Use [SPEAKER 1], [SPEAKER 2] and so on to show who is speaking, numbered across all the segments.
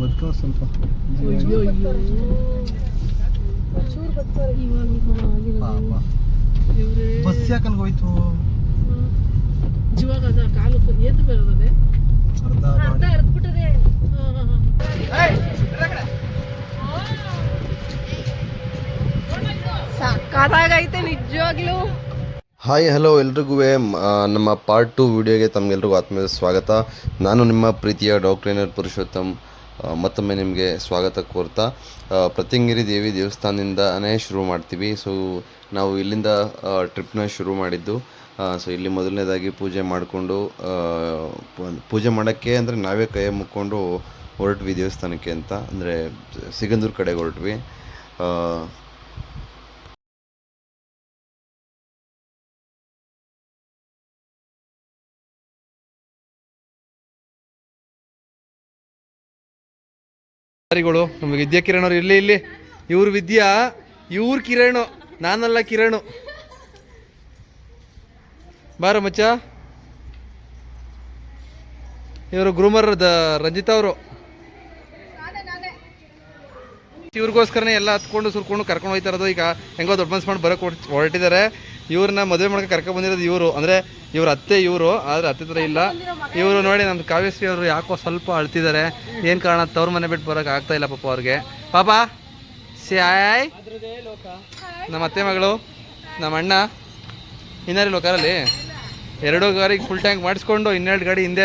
[SPEAKER 1] ಬದುಕೋ ಸ್ವಲ್ಪ ಬಸ್ ಯಾಕಂಗ್ ಹೋಯ್ತು?
[SPEAKER 2] ಜೀವಾಗ ಅದ ಕಾಲು ಏತು ಬರೋದೇ
[SPEAKER 1] ಅರ್ಧ ಮಾಡಿ
[SPEAKER 3] ಸಕ್ಕತ್ತಾಗೈತೆ ನಿಜವಾಗ್ಲೂ.
[SPEAKER 4] ಹಾಯ್ ಹಲೋ ಎಲ್ರಿಗೂ ನಮ್ಮ ಪಾರ್ಟ್ ಟು ವಿಡಿಯೋಗೆ ತಮಗೆಲ್ರಿಗೂ ಆತ್ಮೀಯ ಸ್ವಾಗತ. ನಾನು ನಿಮ್ಮ ಪ್ರೀತಿಯ ಡಾಕ್ಟ್ರೇನರ್ ಪುರುಷೋತ್ತಮ್. ಮತ್ತೊಮ್ಮೆ ನಿಮಗೆ ಸ್ವಾಗತ ಕೋರ್ತಾ. ಪ್ರತಿಂಗಿರಿ ದೇವಿ ದೇವಸ್ಥಾನದಿಂದನೇ ಶುರು ಮಾಡ್ತೀವಿ. ಸೊ ನಾವು ಇಲ್ಲಿಂದ ಟ್ರಿಪ್ನ ಶುರು ಮಾಡಿದ್ದು. ಸೊ ಇಲ್ಲಿ ಮೊದಲನೇದಾಗಿ ಪೂಜೆ ಮಾಡಿಕೊಂಡು ಪೂಜೆ ಮಾಡೋಕ್ಕೆ ಅಂದರೆ ನಾವೇ ಕೈ ಮುಕ್ಕೊಂಡು ಹೊರಟ್ವಿ ದೇವಸ್ಥಾನಕ್ಕೆ ಅಂತ. ಅಂದರೆ ಸಿಗಂದೂರು ಕಡೆಗೆ ಹೊರಟ್ವಿ.
[SPEAKER 5] ಗಳು ನಮಗೆ ವಿದ್ಯಾ ಕಿರಣ್ ಅವ್ರು ಇರ್ಲಿ ಇಲ್ಲಿ. ಇವ್ರ ವಿದ್ಯಾ, ಇವ್ರ ಕಿರಣು, ನಾನಲ್ಲ ಕಿರಣು. ಬಾರ ಮಚ್ಚ. ಇವರು ಗ್ರೂಮರ್ ರಂಜಿತಾ ಅವರು. ಇವ್ರಿಗೋಸ್ಕರನೇ ಎಲ್ಲ ಹತ್ಕೊಂಡು ಸುರ್ಕೊಂಡು ಕರ್ಕೊಂಡು ಹೋಯ್ತಾ ಇರೋದು. ಈಗ ಹೆಂಗೋ ದೊಡ್ಡ ಮನ್ಸು ಮಾಡಿ ಬರೋಕೆ ಹೊರಟಿದ್ದಾರೆ. ಇವ್ರನ್ನ ಮದುವೆ ಮಾಡಕ್ಕೆ ಕರ್ಕೊಂಡು ಬಂದಿರೋದು ಇವರು. ಅಂದರೆ ಇವ್ರ ಅತ್ತೆ ಇವರು, ಆದರೆ ಅತ್ತೆ ಥರ ಇಲ್ಲ. ಇವರು ನೋಡಿ ನಮ್ಮ ಕಾವ್ಯಶ್ರೀ ಅವರು ಯಾಕೋ ಸ್ವಲ್ಪ ಅಳ್ತಿದ್ದಾರೆ ಏನು ಕಾರಣ? ತವ್ರ ಮನೆ ಬಿಟ್ಟು ಬರೋಕೆ ಆಗ್ತಾ ಇಲ್ಲ ಪಾಪ ಅವ್ರಿಗೆ. ಪಾಪ ಸಾಯ್ ನಮ್ಮ ಅತ್ತೆ ಮಗಳು, ನಮ್ಮ ಅಣ್ಣ. ಇನ್ನೇರಿಲ್ವ ಕಾರಲ್ಲಿ ಎರಡು ಗಾರಿಗೆ ಫುಲ್ ಟ್ಯಾಂಕ್ ಮಾಡಿಸ್ಕೊಂಡು ಇನ್ನೆರಡು ಗಾಡಿ ಹಿಂದೆ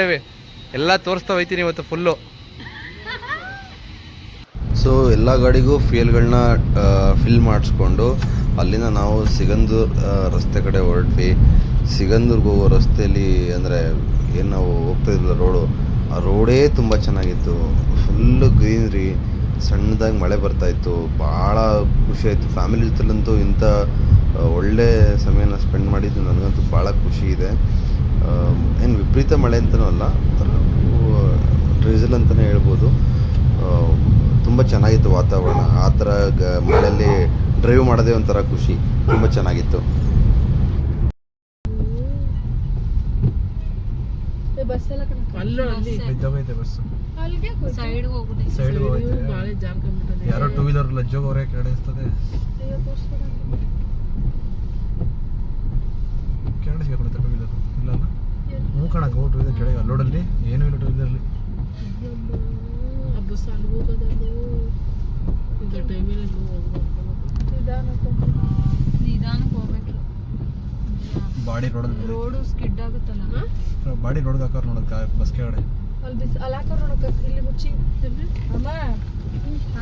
[SPEAKER 5] ಎಲ್ಲ ತೋರಿಸ್ತಾ ಹೋಯ್ತೀನಿ ಇವತ್ತು ಫುಲ್ಲು
[SPEAKER 4] ಸೊ ಎಲ್ಲ ಗಾಡಿಗೂ ಫ್ಯೂಯಲ್ಗಳನ್ನ ಫಿಲ್ ಮಾಡಿಸ್ಕೊಂಡು ಅಲ್ಲಿಂದ ನಾವು ಸಿಗಂದೂರ್ ರಸ್ತೆ ಕಡೆ ಹೊರಟ್ವಿ. ಸಿಗಂದೂರ್ಗೆ ಹೋಗೋ ರಸ್ತೆಯಲ್ಲಿ ಅಂದರೆ ಏನು ನಾವು ಹೋಗ್ತಾ ಇದ್ವಲ್ಲ ರೋಡು, ಆ ರೋಡೇ ತುಂಬ ಚೆನ್ನಾಗಿತ್ತು. ಫುಲ್ಲು ಗ್ರೀನ್ರಿ, ಸಣ್ಣದಾಗಿ ಮಳೆ ಬರ್ತಾಯಿತ್ತು ಭಾಳ ಖುಷಿ ಆಯಿತು. ಫ್ಯಾಮಿಲಿ ಜೊತೆಲಂತೂ ಇಂಥ ಒಳ್ಳೆ ಸಮಯನ ಸ್ಪೆಂಡ್ ಮಾಡಿದ್ದು ನನಗಂತೂ ಭಾಳ ಖುಷಿ ಇದೆ. ಏನು ವಿಪರೀತ ಮಳೆ ಅಂತಲೂ ಅಲ್ಲ ಡ್ರೀಸಲ್ ಅಂತಲೇ ಹೇಳ್ಬೋದು. ತುಂಬ ಚೆನ್ನಾಗಿತ್ತು ವಾತಾವರಣ. ಆ ಥರ ಗ ಮಳೆಯಲ್ಲಿ ಡ್ರೈವ್ ಮಾಡೋದೇ ಒಂಥರ ಖುಷಿ. ತುಂಬ ಚೆನ್ನಾಗಿತ್ತು.
[SPEAKER 1] ಯಾರೋ ಟೂ ವೀಲರ್ ಲಜ್ಜೋಗವ್ರೆ ಕೆರಡಿಸ್ತದೆ. ಕೆರಡಿಸ್ಬೇಕು ಟೂ ವೀಲರ್ ಇಲ್ಲ ಅಲ್ಲ? ಹ್ಞೂ ಕಣ ಹೋಗಿ ಟೂ ವೀಲರ್ ಕೆಳಗೆ. ಅಲ್ಲೋಡಲ್ಲಿ? ಏನೂ ಇಲ್ಲ ಟೂ ವೀಲರ್ಲಿ
[SPEAKER 2] ಬಸ್ ಹೋಗೋದಲ್ಲೋ ಟೈಮಲ್ಲಿ
[SPEAKER 3] ನಿಧಾನಕ್ಕೆ ಹೋಗ್ಬೇಕು.
[SPEAKER 1] ಬಾಡಿ ರೋಡ್
[SPEAKER 3] ರೋಡು ಸ್ಕಿಡ್ ಆಗುತ್ತಲ್ಲ.
[SPEAKER 1] ಬಾಡಿ ರೋಡ್ ಹಾಕೋರು ನೋಡೋದು ಬಸ್ ಕೆಳಗಡೆ.
[SPEAKER 3] ಅಲ್ಲಿ ಬಿಸ್ ಅಲ್ಲಿ ಹಾಕೋರು ನೋಡಕ್ಕ ಇಲ್ಲಿ ಮುಚ್ಚಿ. ಅಮ್ಮ.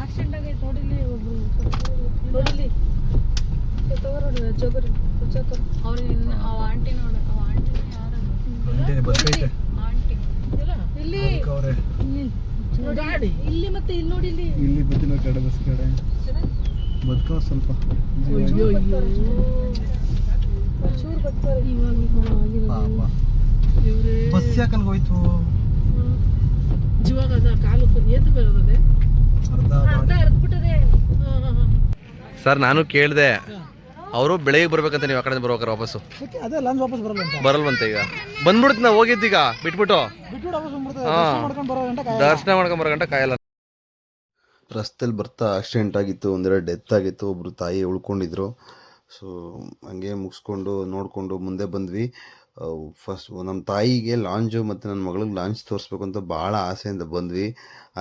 [SPEAKER 3] ಆಕ್ಸಿಡೆಂಟ್ ಆಗೈತೆ ನೋಡಿಲ್ಲಿ ಒಬ್ರು. ನೋಡಿಲ್ಲಿ. ತಗೋರಿ ಜೋಗರಿ. ಅವ್ರು ಇನ್ನು ಅವ ಆಂಟಿ ನೋಡು ಆ ಆಂಟಿ ಯಾರು? ಆಂಟಿ ಇಲ್ಲಿ ಇಲ್ಲಿ? ಮತ್ತೆ ಇಲ್ಲಿ ನೋಡಿ ಇಲ್ಲಿ.
[SPEAKER 1] ಇಲ್ಲಿ ಬಿದ್ದಿಲ್ಲ ಕಡೆ ಬಸ್ ಕಡೆ. ಬದುಕೋ ಸ್ವಲ್ಪ ಬಸ್ ಯಾಕಲ್ ಹೋಯ್ತು?
[SPEAKER 2] ಜೀವಾಗ ಕಾಲು ಏತು ಬರೋದೇ
[SPEAKER 5] ಸರ್ ನಾನು ಕೇಳಿದೆ ಅವರು ಬೆಳಗ್ಗೆ ಬರ್ಬೇಕಂತ ನೀವು ಆ ಕಡೆ ಬರ್ಬೇಕಾರೆ ವಾಪಸ್ಸು?
[SPEAKER 1] ಅದೇ ಲಂಚ್ ವಾಪಸ್ ಬರಲ್ಲ
[SPEAKER 5] ಬರಲ್ವಂತೆ ಈಗ. ಬಂದ್ಬಿಡ್ತು ನಾವು ಹೋಗಿದ್ದೀಗ ಬಿಟ್ಬಿಟ್ಟು. ದರ್ಶನ ಮಾಡ್ಕೊಂಡ್ ಬರೋ ಗಂಟ ಕಾಯಲ್ಲ.
[SPEAKER 4] ರಸ್ತೆಲಿ ಬರ್ತಾ ಆಕ್ಸಿಡೆಂಟ್ ಆಗಿತ್ತು ಒಂದೆರಡು ಡೆತ್ ಆಗಿತ್ತು ಒಬ್ಬರು ತಾಯಿ ಉಳ್ಕೊಂಡಿದ್ರು. ಸೊ ಹಂಗೆ ಮುಗಿಸ್ಕೊಂಡು ನೋಡಿಕೊಂಡು ಮುಂದೆ ಬಂದ್ವಿ. ಫಸ್ಟ್ ನಮ್ಮ ತಾಯಿಗೆ ಲಾಂಜು ಮತ್ತು ನನ್ನ ಮಗಳಿಗೆ ಲಾಂಚ್ ತೋರಿಸ್ಬೇಕು ಅಂತ ಭಾಳ ಆಸೆಯಿಂದ ಬಂದ್ವಿ.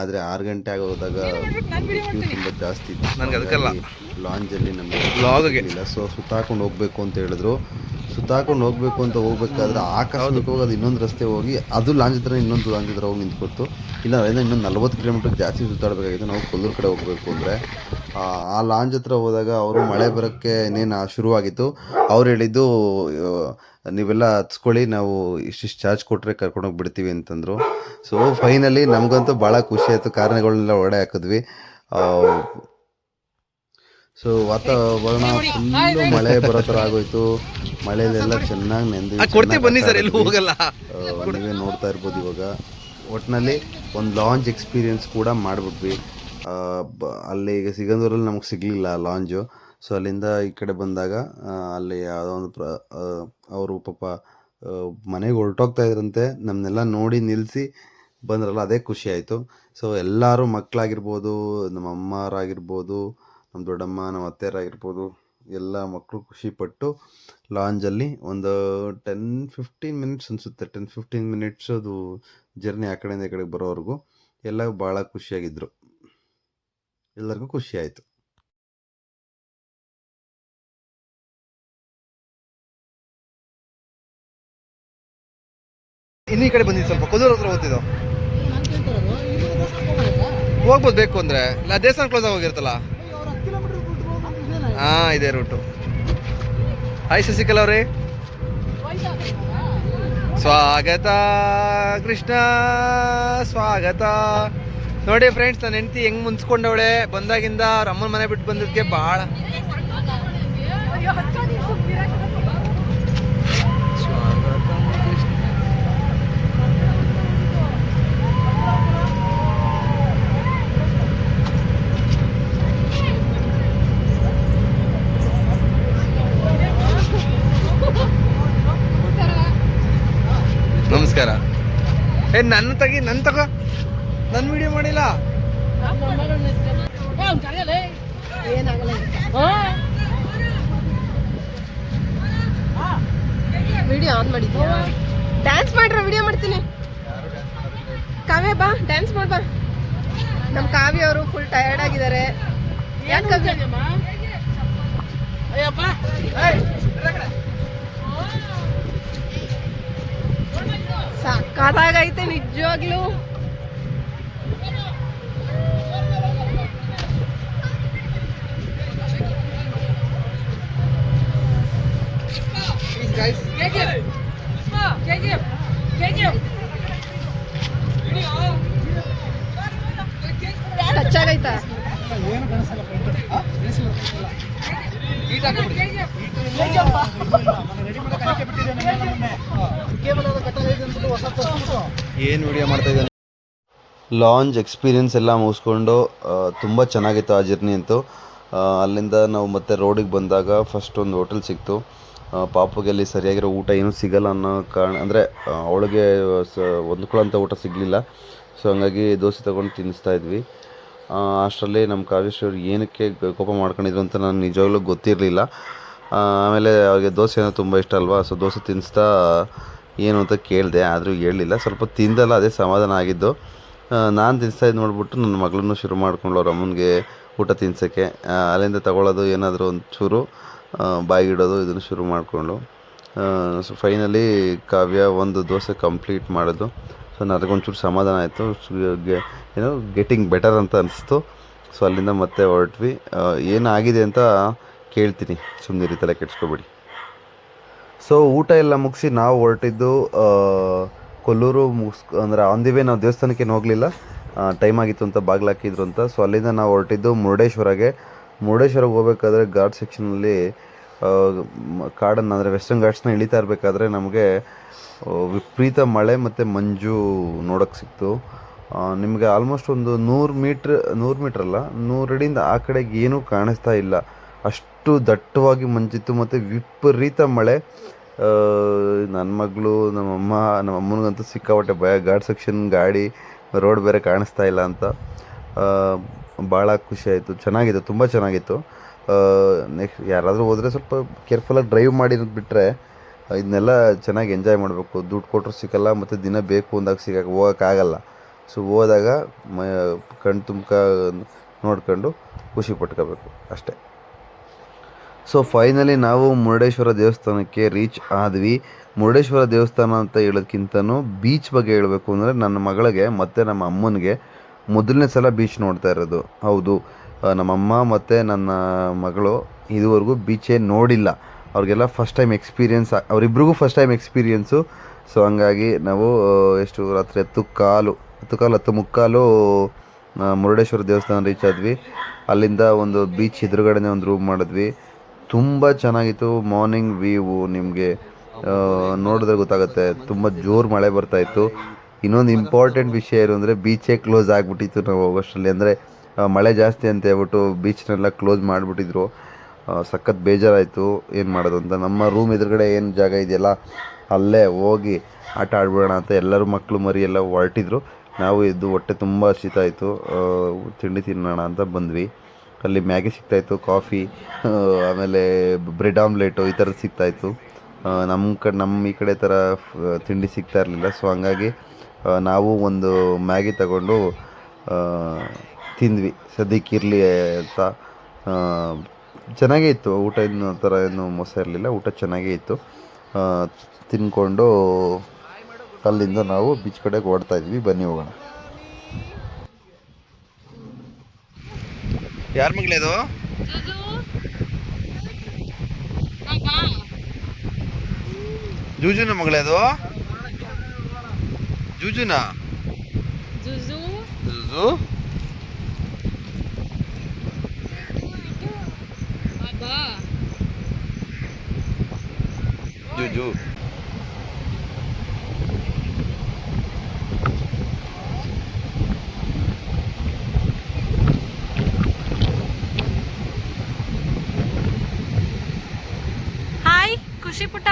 [SPEAKER 4] ಆದರೆ ಆರು ಗಂಟೆ ಆಗೋದಾಗ ಹೋದಾಗ ತುಂಬ ಜಾಸ್ತಿ ಇತ್ತು. ಲಾಂಜಲ್ಲಿ ನಮಗೆ. ಇಲ್ಲ ಸೊ ಸುತ್ತಾಕೊಂಡು ಹೋಗಬೇಕು ಅಂತ ಹೇಳಿದ್ರು. ಸುತ್ತಾಕೊಂಡು ಹೋಗ್ಬೇಕು ಅಂತ ಹೋಗ್ಬೇಕಾದ್ರೆ ಆಕಸ್ಮಿಕವಾಗಿ ಹೋಗೋದು ಇನ್ನೊಂದು ರಸ್ತೆ ಹೋಗಿ ಅದು ಲಾಂಜ್ ಹತ್ರ ಇನ್ನೊಂದು ಲಾಂಜ್ ಹತ್ರ ಹೋಗಿ ನಿಂತ್ಕೊಡ್ತು. ಇಲ್ಲ ಅದರಿಂದ ಇನ್ನೊಂದು ನಲ್ವತ್ತು ಕಿಲೋಮೀಟರ್ ಜಾಸ್ತಿ ಸುತ್ತಾಡಬೇಕಾಗಿತ್ತು. ನಾವು ಕೊಲ್ಲೂರು ಕಡೆ ಹೋಗಬೇಕು ಅಂದರೆ ಆ ಲಾಂಜ್ ಹತ್ರ ಹೋದಾಗ ಅವರು ಮಳೆ ಬರೋಕ್ಕೆ ಇನ್ನೇನು ಶುರುವಾಗಿತ್ತು. ಅವ್ರು ಹೇಳಿದ್ದು ನೀವೆಲ್ಲ ಹತ್ಸ್ಕೊಳ್ಳಿ ನಾವು ಇಷ್ಟಿಷ್ಟು ಚಾರ್ಜ್ ಕೊಟ್ಟರೆ ಕರ್ಕೊಂಡೋಗಿ ಬಿಡ್ತೀವಿ ಅಂತಂದರು. ಸೊ ಫೈನಲಿ ನಮಗಂತೂ ಭಾಳ ಖುಷಿ ಆಯಿತು. ಕಾರಣಗಳನ್ನೆಲ್ಲ ಹೊಡೆ ಹಾಕಿದ್ವಿ. ಸೊ ವಾತಾವರಣ ಫುಲ್ಲು ಮಳೆ ಬರೋ ಥರ ಆಗೋಯ್ತು. ಮಳೆಯಲ್ಲೆಲ್ಲ ಚೆನ್ನಾಗಿ ನೆಂದಿ
[SPEAKER 5] ಕೊಡ್ತೀವಿ ಬನ್ನಿ ಸರ್ ಎಲ್ಲಿ ಹೋಗಲ್ಲ.
[SPEAKER 4] ನೀವೇ ನೋಡ್ತಾ ಇರ್ಬೋದು ಇವಾಗ. ಒಟ್ಟಿನಲ್ಲಿ ಒಂದು ಲಾಂಜ್ ಎಕ್ಸ್ಪೀರಿಯನ್ಸ್ ಕೂಡ ಮಾಡಿಬಿಟ್ವಿ. ಅಲ್ಲಿ ಈಗ ಸಿಗಂದೂರಲ್ಲಿ ನಮಗೆ ಸಿಗಲಿಲ್ಲ ಲಾಂಜು ಸೊ ಅಲ್ಲಿಂದ ಈ ಕಡೆ ಬಂದಾಗ ಅಲ್ಲಿ ಯಾವುದೋ ಒಂದು ಪ್ರ ಅವರು ಪಾಪ ಮನೆಗೆ ಹೊರಟೋಗ್ತಾ ಇದ್ರಂತೆ. ನಮ್ಮನ್ನೆಲ್ಲ ನೋಡಿ ನಿಲ್ಲಿಸಿ ಬಂದ್ರಲ್ಲ ಅದೇ ಖುಷಿ ಆಯಿತು. ಸೊ ಎಲ್ಲರೂ ಮಕ್ಕಳಾಗಿರ್ಬೋದು ನಮ್ಮ ಅಮ್ಮರಾಗಿರ್ಬೋದು ನಮ್ಮ ದೊಡ್ಡಮ್ಮ ನಮ್ಮ ಅತ್ತೆಯರಾಗಿರ್ಬೋದು ಎಲ್ಲ ಮಕ್ಕಳು ಖುಷಿಪಟ್ಟು ಲಾಂಜಲ್ಲಿ ಒಂದು ಟೆನ್ ಫಿಫ್ಟೀನ್ ಮಿನಿಟ್ಸ್ ಅನಿಸುತ್ತೆ. ಟೆನ್ ಫಿಫ್ಟೀನ್ ಮಿನಿಟ್ಸ್ ಅದು ಜರ್ನಿ ಆ ಕಡೆಯಿಂದ ಈ ಕಡೆಗೆ ಬರೋವರೆಗೂ ಎಲ್ಲ ಭಾಳ ಖುಷಿಯಾಗಿದ್ದರು ಎಲ್ಲರಿಗೂ ಖುಷಿ ಆಯಿತು.
[SPEAKER 5] ಇನ್ನು ಈ ಕಡೆ ಬಂದಿದ್ದು ಸ್ವಲ್ಪ. ಕೊಲ್ಲೂರು ಹತ್ರ ಓದ್ತಿದ್ದು? ಹೋಗ್ಬೋದು ಬೇಕು ಅಂದರೆ. ಇಲ್ಲ ದೇವಸ್ಥಾನ ಕ್ಲೋಸ್ ಆಗೋಗಿರುತ್ತಲ್ಲ ಹಾಂ, ಇದೇ ರೂಟು ಹಾಯ್ ಶಶಿಕಲಾ ಅವರೇ. ಸ್ವಾಗತ, ಕೃಷ್ಣ. ಸ್ವಾಗತ. ನೋಡಿ ಫ್ರೆಂಡ್ಸ್ ನನ್ನ ಹೆಂಡತಿ ಹೆಂಗ್ ಮುನ್ಸ್ಕೊಂಡವಳೆ ಬಂದಾಗಿಂದ ಅವ್ರ ಅಮ್ಮನ ಮನೆ ಬಿಟ್ಟು ಬಂದಿದ್ದಕ್ಕೆ ಭಾಳ ಏ ನನ್ನ ತಗಿ ನನ್ನ ತಗೋ. ನನ್ನ ವಿಡಿಯೋ ಮಾಡಿಲ್ಲ.
[SPEAKER 3] ವಿಡಿಯೋ ಆನ್ ಮಾಡಿದ್ಯಾ ಡ್ಯಾನ್ಸ್ ಮಾಡ್ರ ವಿಡಿಯೋ ಮಾಡ್ತೀನಿ. ಕಾವ್ಯ ಬಾ ಡ್ಯಾನ್ಸ್ ಮಾಡ್ ಬಾ. ನಮ್ಮ ಕಾವ್ಯ ಅವರು ಫುಲ್ ಟಯರ್ಡ್ ಆಗಿದ್ದಾರೆ. ಯಾಕೆ ಕಾವ್ಯ?
[SPEAKER 2] ಅಯ್ಯಪ್ಪ.
[SPEAKER 3] ಸಕ್ಕತ್ತಾಗೈತೆ ನಿಜವಾಗ್ಲೂ. ಟಚ್ ಆಗೈತಾ
[SPEAKER 5] ಏನು ವಿಡಿಯೋ ಮಾಡ್ತಾ ಇದ್ದಾನೆ?
[SPEAKER 4] ಲಾಂಜ್ ಎಕ್ಸ್ಪೀರಿಯನ್ಸ್ ಎಲ್ಲ ಮುಗಿಸ್ಕೊಂಡು ತುಂಬ ಚೆನ್ನಾಗಿತ್ತು ಆ ಜರ್ನಿ ಅಂತೂ. ಅಲ್ಲಿಂದ ನಾವು ಮತ್ತೆ ರೋಡಿಗೆ ಬಂದಾಗ ಫಸ್ಟ್ ಒಂದು ಹೋಟೆಲ್ ಸಿಕ್ತು. ಪಾಪಗೆ ಅಲ್ಲಿ ಸರಿಯಾಗಿರೋ ಊಟ ಏನೂ ಸಿಗಲ್ಲ ಅನ್ನೋ ಕಾರಣ, ಅಂದರೆ ಅವಳಿಗೆ, ಸ ಹೊಂದ್ಕೊಳ್ಳೋಂಥ ಊಟ ಸಿಗಲಿಲ್ಲ. ಸೊ ಹಂಗಾಗಿ ದೋಸೆ ತೊಗೊಂಡು ತಿನ್ನಿಸ್ತಾ ಇದ್ವಿ. ಅಷ್ಟರಲ್ಲಿ ನಮ್ಮ ಕಾವ್ಯಶ್ವರ್ ಏನಕ್ಕೆ ಕೋಪ ಮಾಡ್ಕೊಂಡಿದ್ರು ಅಂತ ನನಗೆ ನಿಜವಾಗ್ಲೂ ಗೊತ್ತಿರಲಿಲ್ಲ. ಆಮೇಲೆ ಅವ್ರಿಗೆ ದೋಸೆ ಏನೋ ತುಂಬ ಇಷ್ಟ ಅಲ್ವಾ? ಸೊ ದೋಸೆ ತಿನ್ನಿಸ್ತಾ ಏನು ಅಂತ ಕೇಳಿದೆ ಆದರೂ ಹೇಳಲಿಲ್ಲ ಸ್ವಲ್ಪ ತಿಂದಲ್ಲ ಅದೇ ಸಮಾಧಾನ ಆಗಿದ್ದು. ನಾನು ತಿನ್ನಿಸ್ತಾ ಇದ್ದು ನೋಡ್ಬಿಟ್ಟು ನನ್ನ ಮಗಳನ್ನು ಶುರು ಮಾಡ್ಕೊಂಡು ಅವ್ರ ಅಮ್ಮನಿಗೆ ಊಟ ತಿನ್ಸೋಕ್ಕೆ. ಅಲ್ಲಿಂದ ತಗೊಳ್ಳೋದು ಏನಾದರೂ ಒಂದು ಚೂರು ಆ, ಬಾಯಿಗಿಡೋದು ಇದನ್ನು ಶುರು ಮಾಡಿಕೊಂಡು ಸೊ ಫೈನಲಿ ಕಾವ್ಯ ಒಂದು ದೋಸೆ ಕಂಪ್ಲೀಟ್ ಮಾಡೋದು ಸೊ ನನಗೊಂಚೂರು ಸಮಾಧಾನ ಆಯಿತು. ಏನೋ ಗೆಟಿಂಗ್ ಬೆಟರ್ ಅಂತ ಅನಿಸ್ತು. ಸೊ ಅಲ್ಲಿಂದ ಮತ್ತೆ ಹೊರಟ್ವಿ. ಏನಾಗಿದೆ ಅಂತ ಕೇಳ್ತೀನಿ. ಸುಮ್ಮನೆ ತಲೆ ಕೆಡ್ಸ್ಕೊಬೇಡಿ. ಸೊ ಊಟ ಎಲ್ಲ ಮುಗಿಸಿ ನಾವು ಹೊರಟಿದ್ದು ಕೊಲ್ಲೂರು ಮುಗಿಸ್, ಅಂದರೆ ಆನ್ ದಿ ವೇ ನಾವು ದೇವಸ್ಥಾನಕ್ಕೆ ಹೋಗಲಿಲ್ಲ. ಟೈಮ್ ಆಗಿತ್ತು ಅಂತ ಬಾಗಿಲು ಹಾಕಿದ್ರು ಅಂತ. ಸೊ ಅಲ್ಲಿಂದ ನಾವು ಹೊರಟಿದ್ದು ಮುರುಡೇಶ್ವರಗೆ. ಮುರುಡೇಶ್ವರಕ್ಕೆ ಹೋಗ್ಬೇಕಾದ್ರೆ ಘಾಟ್ ಸೆಕ್ಷನಲ್ಲಿ ಕಾಡನ್ನು, ಅಂದರೆ ವೆಸ್ಟರ್ನ್ ಘಾಟ್ಸ್ನ ಇಳಿತಾ ಇರಬೇಕಾದ್ರೆ ನಮಗೆ ವಿಪರೀತ ಮಳೆ ಮತ್ತು ಮಂಜು ನೋಡೋಕ್ಕೆ ಸಿಕ್ತು. ನಿಮಗೆ ಆಲ್ಮೋಸ್ಟ್ ಒಂದು ನೂರು ಮೀಟ್ರ್ ನೂರು ಮೀಟ್ರ್ ಅಲ್ಲ, ನೂರು ಅಡಿಯಿಂದ ಆ ಕಡೆಗೆ ಏನೂ ಕಾಣಿಸ್ತಾ ಇಲ್ಲ. ಅಷ್ಟು ದಟ್ಟವಾಗಿ ಮಂಜಿತ್ತು ಮತ್ತು ವಿಪರೀತ ಮಳೆ. ನನ್ನ ಮಗಳು ನಮ್ಮ ಅಮ್ಮನಿಗಂತೂ ಸಿಕ್ಕಾಪಟ್ಟೆ ಭಯ. ಗಾಡ್ ಸೆಕ್ಷನ್ ಗಾಡಿ ರೋಡ್ ಬೇರೆ ಕಾಣಿಸ್ತಾ ಇಲ್ಲ ಅಂತ. ಭಾಳ ಖುಷಿ ಆಯಿತು. ಚೆನ್ನಾಗಿತ್ತು ತುಂಬ ಚೆನ್ನಾಗಿತ್ತು. ನೆಕ್ಸ್ಟ್ ಯಾರಾದರೂ ಹೋದರೆ ಸ್ವಲ್ಪ ಕೇರ್ಫುಲ್ಲಾಗಿ ಡ್ರೈವ್ ಮಾಡಿ ಬಿಟ್ಟರೆ ಇದನ್ನೆಲ್ಲ ಚೆನ್ನಾಗಿ ಎಂಜಾಯ್ ಮಾಡಬೇಕು. ದುಡ್ಡು ಕೊಟ್ಟರು ಸಿಕ್ಕಲ್ಲ, ಮತ್ತು ದಿನ ಬೇಕು ಅಂದಾಗ ಸಿಗಕ್ಕೆ ಹೋಗೋಕ್ಕಾಗಲ್ಲ ಸೊ ಹೋದಾಗ ಮ, ಕಣ್ ತುಂಬ್ಕ, ನೋಡ್ಕೊಂಡು ಖುಷಿ ಪಟ್ಕೋಬೇಕು. ಅಷ್ಟೇ. ಸೊ ಫೈನಲಿ ನಾವು ಮುರುಡೇಶ್ವರ ದೇವಸ್ಥಾನಕ್ಕೆ ರೀಚ್ ಆದ್ವಿ. ಮುರುಡೇಶ್ವರ ದೇವಸ್ಥಾನ ಅಂತ ಹೇಳೋದಕ್ಕಿಂತನೂ ಬೀಚ್ ಬಗ್ಗೆ ಹೇಳಬೇಕು ಅಂದರೆ ನನ್ನ ಮಗಳಿಗೆ ಮತ್ತು ನಮ್ಮ ಅಮ್ಮನಿಗೆ ಮೊದಲನೇ ಸಲ ಬೀಚ್ ನೋಡ್ತಾ ಇರೋದು. ಹೌದು. ನಮ್ಮಮ್ಮ ಮತ್ತು ನನ್ನ ಮಗಳು ಇದುವರೆಗೂ ಬೀಚೇ ನೋಡಿಲ್ಲ. ಅವ್ರಿಗೆಲ್ಲ ಫಸ್ಟ್ ಟೈಮ್ ಎಕ್ಸ್ಪೀರಿಯನ್ಸ್ ಅವರಿಬ್ರಿಗೂ ಫಸ್ಟ್ ಟೈಮ್ ಎಕ್ಸ್ಪೀರಿಯೆನ್ಸು ಸೊ ಹಂಗಾಗಿ ನಾವು ಎಷ್ಟು ರಾತ್ರಿ ಹತ್ತು ಕಾಲು ಹತ್ತು ಕಾಲು, ಹತ್ತು ಮುಕ್ಕಾಲು ಮುರುಡೇಶ್ವರ ದೇವಸ್ಥಾನ ರೀಚ್ ಆದ್ವಿ. ಅಲ್ಲಿಂದ ಒಂದು ಬೀಚ್ ಎದುರುಗಡೆನೇ ಒಂದು ರೂಮ್ ಮಾಡಿದ್ವಿ. ತುಂಬ ಚೆನ್ನಾಗಿತ್ತು. ಮಾರ್ನಿಂಗ್ ವ್ಯೂವು ನಿಮಗೆ ನೋಡಿದ್ರೆ ಗೊತ್ತಾಗುತ್ತೆ. ತುಂಬ ಜೋರು ಮಳೆ ಬರ್ತಾ ಇತ್ತು. ಇನ್ನೊಂದು ಇಂಪಾರ್ಟೆಂಟ್ ವಿಷಯ ಏನು ಅಂದರೆ ಬೀಚೇ ಕ್ಲೋಸ್ ಆಗಿಬಿಟ್ಟಿತ್ತು ನಾವು ಹೋಗೋಷ್ಟರಲ್ಲಿ ಅಂದರೆ ಮಳೆ ಜಾಸ್ತಿ ಅಂತ ಹೇಳ್ಬಿಟ್ಟು ಬೀಚ್ನೆಲ್ಲ ಕ್ಲೋಸ್ ಮಾಡಿಬಿಟ್ಟಿದ್ರು. ಸಖತ್ ಬೇಜಾರಾಯಿತು. ಏನು ಮಾಡೋದು ಅಂತ. ನಮ್ಮ ರೂಮ್ ಎದುರುಗಡೆ ಏನು ಜಾಗ ಇದೆಯಲ್ಲ, ಅಲ್ಲೇ ಹೋಗಿ ಆಟ ಆಡ್ಬಿಡೋಣ ಅಂತ ಎಲ್ಲರೂ ಮಕ್ಕಳು ಮರಿ ಎಲ್ಲ ಹೊರಟಿದ್ರು. ನಾವು ಎದ್ದು ಹೊಟ್ಟೆ ತುಂಬ ಶೀತ ಆಯಿತು ತಿಂಡಿ ತಿನ್ನೋಣ ಅಂತ ಬಂದ್ವಿ. ಅಲ್ಲಿ ಮ್ಯಾಗಿ ಸಿಗ್ತಾಯಿತ್ತು, ಕಾಫಿ ಆಮೇಲೆ ಬ್ರೆಡ್ ಆಮ್ಲೆಟು ಈ ಥರದ್ದು ಸಿಗ್ತಾಯಿತ್ತು. ನಮ್ಮ ಕಡೆ ನಮ್ಮ ಈ ಕಡೆ ಥರ ತಿಂಡಿ ಸಿಗ್ತಾ ಇರಲಿಲ್ಲ. ಸೊ ಹಂಗಾಗಿ ನಾವು ಒಂದು ಮ್ಯಾಗಿ ತಗೊಂಡು ತಿಂದ್ವಿ. ಸದ್ಯಕ್ಕೆ ಇರಲಿ ಅಂತ ಚೆನ್ನಾಗೇ ಇತ್ತು. ಊಟ ಇನ್ನೂ ಥರ ಏನು ಮೋಸ ಇರಲಿಲ್ಲ. ಊಟ ಚೆನ್ನಾಗೇ ಇತ್ತು. ತಿನ್ಕೊಂಡು ಅಲ್ಲಿಂದ ನಾವು ಬೀಚ್ ಕಡೆಗೆ ಓಡ್ತಾಯಿದ್ವಿ ಬನ್ನಿ ಹೋಗೋಣ. ಯಾರ ಮಗಳೇದು ಜೂಜುನ ಮಗಳೇದು ಜೂಜುನ?
[SPEAKER 3] ಜುಜು.
[SPEAKER 4] ಜೂಜು.
[SPEAKER 3] ಖುಷಿ ಪುಟ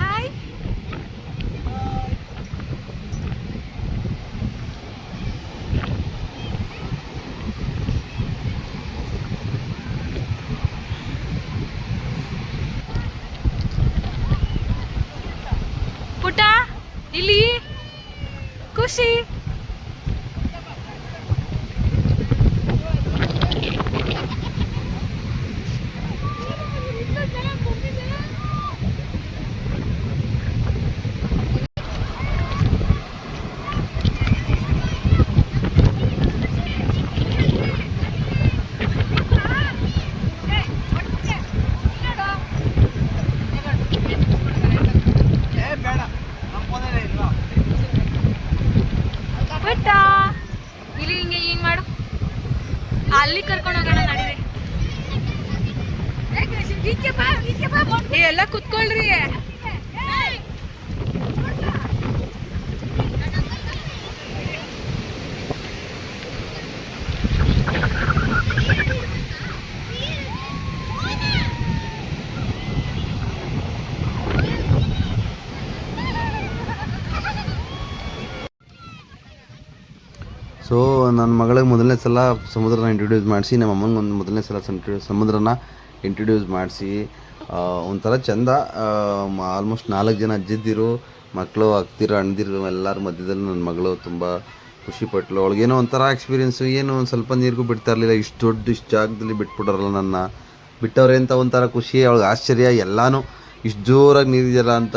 [SPEAKER 3] ಹಾಯ್ ಪುಟ ಇಲ್ಲಿ ಖುಷಿ ಪುಟ್ಟ ಇಲ್ಲಿ ಹಿಂಗೆ ಹಿಂಗ್ ಮಾಡು ಅಲ್ಲಿ ಕರ್ಕೊಂಡು ಹೋಗೋಣ ನಡೀರಿ ಏ, ಎಲ್ಲ ಕುತ್ಕೊಳ್ರಿ
[SPEAKER 4] ಸೊ ನನ್ನ ಮಗಳಿಗೆ ಮೊದಲನೇ ಸಲ ಸಮುದ್ರನ ಇಂಟ್ರೊಡ್ಯೂಸ್ ಮಾಡಿಸಿ, ನಮ್ಮ ಅಮ್ಮನಿಗೆ ಒಂದು ಮೊದಲನೇ ಸಲ ಸಮುದ್ರನ ಇಂಟ್ರೊಡ್ಯೂಸ್ ಮಾಡಿಸಿ ಒಂಥರ ಚಂದ ಆಲ್ಮೋಸ್ಟ್ ನಾಲ್ಕು ಜನ ಅಜ್ಜಿದ್ದಿರು ಮಕ್ಕಳು ಅಕ್ತಿರು ಅಣ್ಣದಿರು ಎಲ್ಲರ ಮಧ್ಯದಲ್ಲಿ ನನ್ನ ಮಗಳು ತುಂಬ ಖುಷಿಪಟ್ಲು ಅವಳಿಗೇನೋ ಒಂಥರ ಎಕ್ಸ್ಪೀರಿಯೆನ್ಸು ಏನು ಒಂದು ಸ್ವಲ್ಪ ನೀರಿಗೂ ಬಿಡ್ತಾ ಇರಲಿಲ್ಲ. ಇಷ್ಟು ದೊಡ್ಡ, ಇಷ್ಟು ಜಾಗದಲ್ಲಿ ಬಿಟ್ಬಿಟ್ರಲ್ಲ ನನ್ನ. ಬಿಟ್ಟವ್ರೆ ಅಂತ ಒಂಥರ ಖುಷಿ, ಅವಳಿಗೆ ಆಶ್ಚರ್ಯ, ಎಲ್ಲನೂ ಇಷ್ಟು ಜೋರಾಗಿ ನೀರಿದೆಯಲ್ಲ ಅಂತ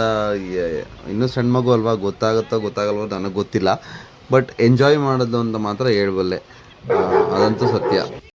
[SPEAKER 4] ಇನ್ನೂ ಸಣ್ಣ ಮಗು ಅಲ್ವಾ, ಗೊತ್ತಾಗುತ್ತೋ, ಗೊತ್ತಾಗಲ್ವೋ ನನಗೆ ಗೊತ್ತಿಲ್ಲ. ಬಟ್ ಎಂಜಾಯ್ ಮಾಡೋದು ಅಂತ ಮಾತ್ರ ಹೇಳಬಲ್ಲೆ. ಅದಂತೂ ಸತ್ಯ.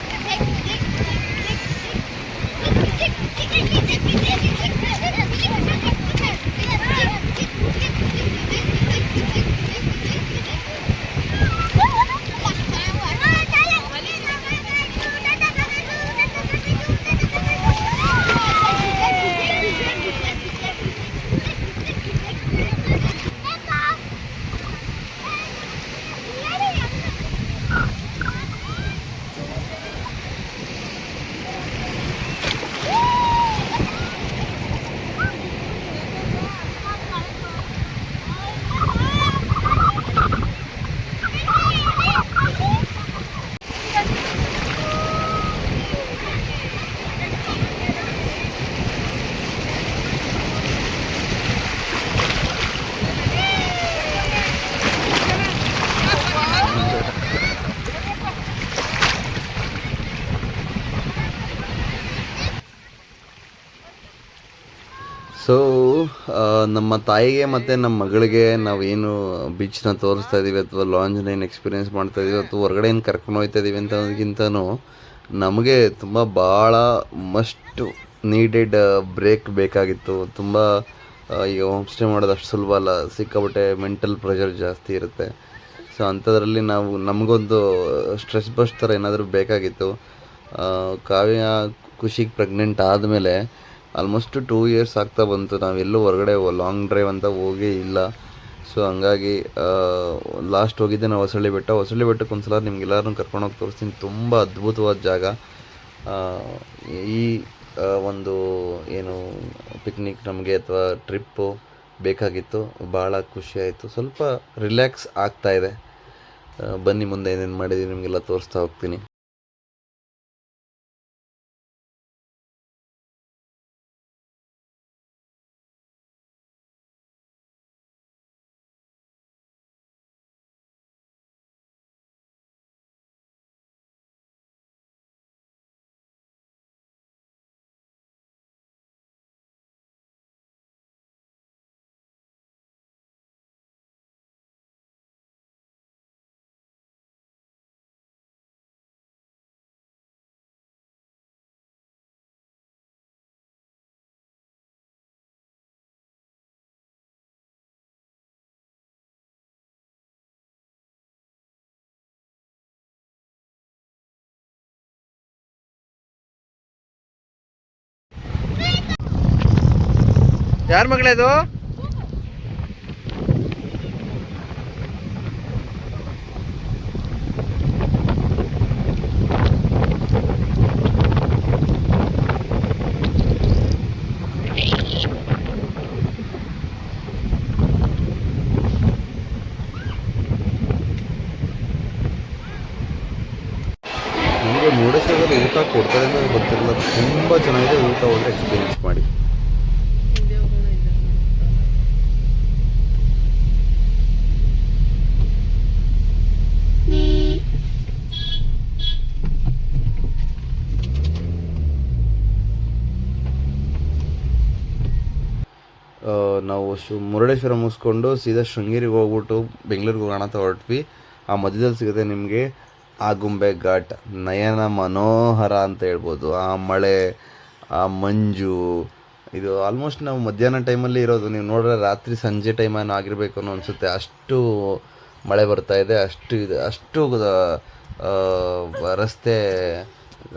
[SPEAKER 4] ಸೊ ನಮ್ಮ ತಾಯಿಗೆ ಮತ್ತು ನಮ್ಮ ಮಗಳಿಗೆ ನಾವೇನು ಬೀಚ್ನ ತೋರಿಸ್ತಾ ಇದ್ದೀವಿ ಅಥವಾ ಲಾಂಜ್ನ ಏನು ಎಕ್ಸ್ಪೀರಿಯೆನ್ಸ್ ಮಾಡ್ತಾ ಇದ್ದೀವಿ ಅಥವಾ ಹೊರಗಡೆ ಏನು ಕರ್ಕೊಂಡು ಹೋಗ್ತಾ ಇದ್ದೀವಿ ನಮಗೆ ತುಂಬ ಭಾಳ ಮಸ್ಟ್ ನೀಡೆಡ್ ಬ್ರೇಕ್ ಬೇಕಾಗಿತ್ತು. ತುಂಬ ಈಗ ಹೋಮ್ ಸ್ಟೇ ಮಾಡೋದು ಅಷ್ಟು ಸುಲಭ ಅಲ್ಲ. ಸಿಕ್ಕಾಪಟ್ಟೆ ಮೆಂಟಲ್ ಪ್ರೆಷರ್ ಜಾಸ್ತಿ ಇರುತ್ತೆ. ಸೊ ಅಂಥದ್ರಲ್ಲಿ ನಾವು ನಮಗೊಂದು ಸ್ಟ್ರೆಸ್ ಬಸ್ ಥರ ಏನಾದರೂ ಬೇಕಾಗಿತ್ತು. ಕಾವ್ಯ ಖುಷಿಗೆ ಪ್ರೆಗ್ನೆಂಟ್ ಆದಮೇಲೆ ಆಲ್ಮೋಸ್ಟ್ ಟೂ ಇಯರ್ಸ್ ಆಗ್ತಾ ಬಂತು. ನಾವೆಲ್ಲೂ ಹೊರಗಡೆ ಲಾಂಗ್ ಡ್ರೈವ್ ಅಂತ ಹೋಗೇ ಇಲ್ಲ. ಸೊ ಹಂಗಾಗಿ ಲಾಸ್ಟ್ ಹೋಗಿದ್ದೆ ನಾವು ಹೊಸಳ್ಳಿ ಬೆಟ್ಟ. ಹೊಸಳ್ಳಿ ಬೆಟ್ಟಕ್ಕೆ ಒಂದು ಸಲ ನಿಮ್ಗೆಲ್ಲರೂ ಕರ್ಕೊಂಡೋಗಿ ತೋರಿಸ್ತೀನಿ. ತುಂಬ ಅದ್ಭುತವಾದ ಜಾಗ. ಈ ಒಂದು, ಏನು ಪಿಕ್ನಿಕ್ ನಮಗೆ ಅಥವಾ ಟ್ರಿಪ್ಪು ಬೇಕಾಗಿತ್ತು. ಭಾಳ ಖುಷಿ ಆಯಿತು. ಸ್ವಲ್ಪ ರಿಲ್ಯಾಕ್ಸ್ ಆಗ್ತಾ ಇದೆ. ಬನ್ನಿ ಮುಂದೆ ಏನೇನು ಮಾಡಿದ್ದೀನಿ ನಿಮಗೆಲ್ಲ ತೋರಿಸ್ತಾ ಹೋಗ್ತೀನಿ.
[SPEAKER 5] ಯಾರ ಮಗಳೇ ಅದು
[SPEAKER 4] ನಿಮಗೆ ಮುರುಡೇಶ್ವರದಲ್ಲಿ ಊಟ ಕೊಡ್ತಾರೆ ಅಂತ ಗೊತ್ತಿರಲಿಲ್ಲ ತುಂಬ ಚೆನ್ನಾಗಿದೆ ಊಟ ಒಳ್ಳೆ ಎಕ್ಸ್ಪೀರಿಯನ್ಸ್ ಮಾಡಿ
[SPEAKER 2] ಹಿಂದೆ ಹೋಗೋಣ ಹಿಂದೆ ಹೋಗೋಣ
[SPEAKER 4] ಆ, ನಾವು ಶು ಮುರುಡೇಶ್ವರ ಮುಗಿಸ್ಕೊಂಡು ಸೀದಾ ಶೃಂಗೇರಿಗೆ ಹೋಗ್ಬಿಟ್ಟು ಬೆಂಗಳೂರಿಗೆ ಹೋಗೋಣ ಹೊರಟ್ವಿ. ಆ ಮಧ್ಯದಲ್ಲಿ ಸಿಗುತ್ತೆ ನಿಮಗೆ ಆಗುಂಬೆ ಘಾಟ್. ನಯನ ಮನೋಹರ ಅಂತ ಹೇಳ್ಬೋದು. ಆ ಮಳೆ, ಆ ಮಂಜು, ಇದು ಆಲ್ಮೋಸ್ಟ್ ನಾವು ಮಧ್ಯಾಹ್ನ ಟೈಮಲ್ಲಿ ಇರೋದು. ನೀವು ನೋಡಿದ್ರೆ ರಾತ್ರಿ ಸಂಜೆ ಟೈಮ್ ಏನೋ ಆಗಿರಬೇಕು ಅನ್ನೋ ಅನಿಸುತ್ತೆ. ಅಷ್ಟು ಮಳೆ ಬರ್ತಾ ಇದೆ. ಅಷ್ಟು ಇದೆ, ಅಷ್ಟು ರಸ್ತೆ,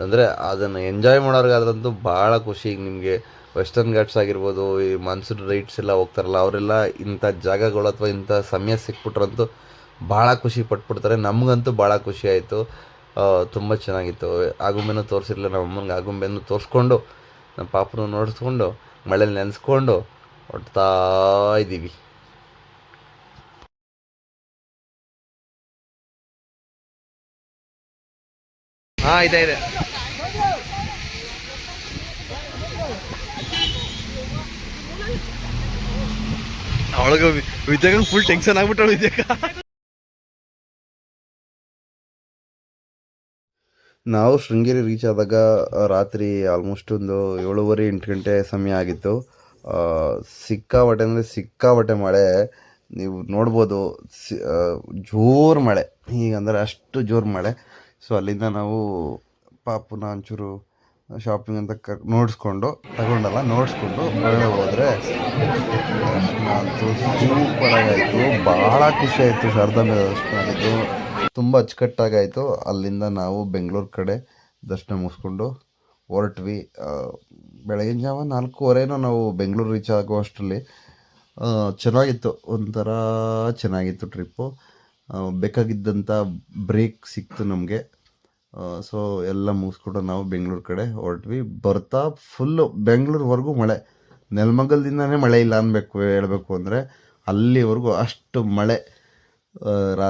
[SPEAKER 4] ಅಂದರೆ ಅದನ್ನು ಎಂಜಾಯ್ ಮಾಡೋರ್ಗಾದ್ರಂತೂ ಭಾಳ ಖುಷಿ ಈಗ ನಿಮಗೆ. ವೆಸ್ಟರ್ನ್ ಘಾಟ್ಸ್ ಆಗಿರ್ಬೋದು, ಈ ಮಾನ್ಸೂನ್ ರೈಟ್ಸ್ ಎಲ್ಲ ಹೋಗ್ತಾರಲ್ಲ, ಅವರೆಲ್ಲ ಇಂಥ ಜಾಗಗಳು ಅಥವಾ ಇಂಥ ಸಮಯ ಸಿಕ್ಬಿಟ್ರಂತೂ ಭಾಳ ಖುಷಿ ಪಟ್ಬಿಡ್ತಾರೆ. ನಮಗಂತೂ ಭಾಳ ಖುಷಿ ಆಯಿತು. ತುಂಬ ಚೆನ್ನಾಗಿತ್ತು. ಆಗುಂಬೆನೂ ತೋರಿಸಿರಲಿಲ್ಲ, ನಮ್ಮ ಅಮ್ಮನಿಗೆ ಆಗುಂಬೆನೂ ತೋರಿಸ್ಕೊಂಡು, ನಮ್ಮ ಪಾಪನು ನೋಡಿಸ್ಕೊಂಡು, ಮಳೇಲಿ ನೆನೆಸ್ಕೊಂಡು ಹೊಡ್ತಾ ಇದ್ದೀವಿ.
[SPEAKER 5] ಹಾಂ, ಇದೆ ಇದೆ. ಅವಳಿಗೆ ವಿದ್ಯಾಗ ಫುಲ್ ಟೆನ್ಷನ್ ಆಗ್ಬಿಟ್ಟಳು ವಿದ್ಯಾಗ.
[SPEAKER 4] ನಾವು ಶೃಂಗೇರಿ ರೀಚ್ ಆದಾಗ ರಾತ್ರಿ ಆಲ್ಮೋಸ್ಟ್ ಒಂದು ಏಳುವರೆ, ಎಂಟು ಗಂಟೆ ಸಮಯ ಆಗಿತ್ತು. ಸಿಕ್ಕಾಪಟ್ಟೆ ಅಂದರೆ ಸಿಕ್ಕಾಪಟ್ಟೆ ಮಳೆ. ನೀವು ನೋಡ್ಬೋದು ಜೋರು ಮಳೆ. ಹೀಗಂದರೆ ಅಷ್ಟು ಜೋರು ಮಳೆ. ಸೊ ಅಲ್ಲಿಂದ ನಾವು ಪಾಪುನ ಒಂಚೂರು ಶಾಪಿಂಗ್ ಅಂತ ಕ, ನೋಡಿಸ್ಕೊಂಡು, ತಗೊಂಡಲ್ಲ, ನೋಡಿಸ್ಕೊಂಡು ಮರಳೆ ಹೋದರೆ ಸೂಪರಾಗಾಯಿತು ಭಾಳ ಖುಷಿ ಆಯ್ತು ಶಾರದಾ ಮೇಲೆ ದರ್ಶನ ಆಗಿದ್ದು ತುಂಬ ಅಚ್ಚುಕಟ್ಟಾಗಾಯಿತು. ಅಲ್ಲಿಂದ ನಾವು ಬೆಂಗಳೂರು ಕಡೆ ದರ್ಶನ ಮುಗಿಸ್ಕೊಂಡು ಹೊರಟ್ವಿ. ಬೆಳಗಿನ ಜಾವ ನಾಲ್ಕೂವರೆನೋ ನಾವು ಬೆಂಗಳೂರು ರೀಚ್ ಆಗೋ ಅಷ್ಟರಲ್ಲಿ ಚೆನ್ನಾಗಿತ್ತು. ಒಂಥರ ಚೆನ್ನಾಗಿತ್ತು ಟ್ರಿಪ್ಪು ಬೇಕಾಗಿದ್ದಂಥ ಬ್ರೇಕ್ ಸಿಕ್ತು ನಮಗೆ. ಸೊ ಎಲ್ಲ ಮುಗಿಸ್ಕೊಂಡು ನಾವು ಬೆಂಗಳೂರು ಕಡೆ ಹೊರಟ್ವಿ. ಬರ್ತಾ ಫುಲ್ಲು ಬೆಂಗಳೂರುವರೆಗೂ ಮಳೆ. ನೆಲಮಂಗಲದಿಂದನೇ ಮಳೆ ಇಲ್ಲ ಅನ್ಬೇಕು, ಹೇಳಬೇಕು ಅಂದರೆ ಅಲ್ಲಿವರೆಗೂ ಅಷ್ಟು ಮಳೆ ರಾತ್ರಿ.